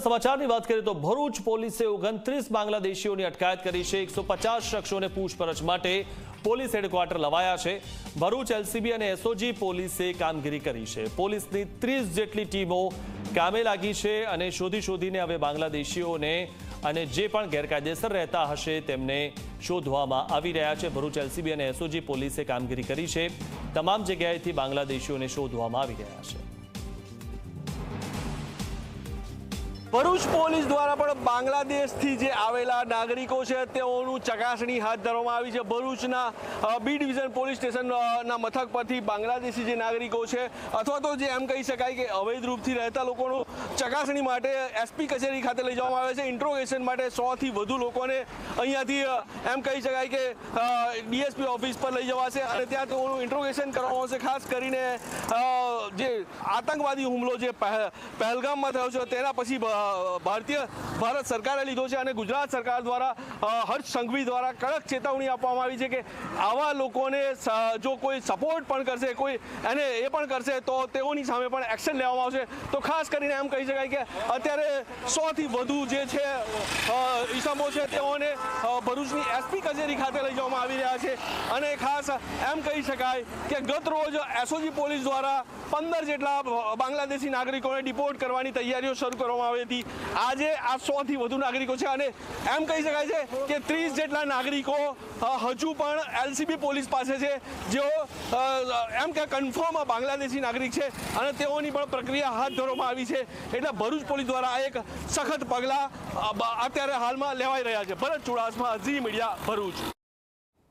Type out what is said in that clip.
મહત્વના સમાચારની વાત કરીએ તો ભરૂચ પોલીસે ઓગણત્રીસ બાંગ્લાદેશીઓની અટકાયત કરી છે. એકસો શખ્સોને પૂછપરછ માટે પોલીસ હેડક્વાર્ટર લવાયા છે. ભરૂચ એલસીબી અને એસઓજી પોલીસે કામગીરી કરી છે. પોલીસની ત્રીસ જેટલી ટીમો કામે લાગી છે અને શોધી શોધીને હવે બાંગ્લાદેશીઓને અને જે પણ ગેરકાયદેસર રહેતા હશે તેમને શોધવામાં આવી રહ્યા છે. ભરૂચ એલસીબી અને એસઓજી પોલીસે કામગીરી કરી છે. તમામ જગ્યાએથી બાંગ્લાદેશીઓને શોધવામાં આવી રહ્યા છે. ભરૂચ પોલીસ દ્વારા પણ બાંગ્લાદેશથી જે આવેલા નાગરિકો છે, તેઓનું ચકાસણી હાથ ધરવામાં આવી છે. ભરૂચના બી ડિવિઝન પોલીસ સ્ટેશનના મથક પરથી બાંગ્લાદેશી જે નાગરિકો છે, અથવા તો જે એમ કહી શકાય કે અવૈધ રૂપથી રહેતા લોકોનું ચકાસણી માટે એસપી કચેરી ખાતે લઈ જવામાં આવે છે. ઇન્ટ્રોગેશન માટે સોથી વધુ લોકોને અહીંયાથી એમ કહી શકાય કે ડીએસપી ઓફિસ પર લઈ જવાશે અને ત્યાં તેઓનું ઇન્ટ્રોગેશન કરવામાં આવશે, ખાસ કરીને જે આતંકવાદી હુમલો જે પહે- પહેલગામમાં થયો છે, તેના પછી ભારતીય ભારત સરકારે લીધો છે અને ગુજરાત સરકાર દ્વારા હર્ષ સંઘવી દ્વારા કડક ચેતવણી આપવામાં આવી છે કે આવા લોકોને જો કોઈ સપોર્ટ પણ કરશે, કોઈ એને એ પણ કરશે, તો તેઓની સામે પણ એક્શન લેવામાં આવશે. તો ખાસ કરીને એમ કહી શકાય કે અત્યારે સોથી વધુ જે છે અ, ઈસમો છે તેઓને ભરૂચની એસપી કચેરી ખાતે લઈ જવામાં આવી રહ્યા છે. અને ખાસ એમ કહી શકાય કે ગત રોજ એસઓજી પોલીસ દ્વારા પંદર જેટલા બાંગ્લાદેશી નાગરિકોને ડિપોર્ટ કરવાની તૈયારીઓ શરૂ કરવામાં આવી હતી. આજે આ સોથી વધુ નાગરિકો છે અને એમ કહી શકાય છે કે ત્રીસ જેટલા નાગરિકો હજુ પણ એલસીબી પોલીસ પાસે છે. જેઓ એમ કે કન્ફર્મ બાંગ્લાદેશી નાગરિક છે અને તેઓની પણ પ્રક્રિયા હાથ ધરવામાં આવી છે. એટલે ભરૂચ પોલીસ દ્વારા એક સખત પગલાં અત્યારે હાલમાં લેવાઈ રહ્યા છે. ભરત ચુડાસમા ઝી મીડિયા ભરૂચ.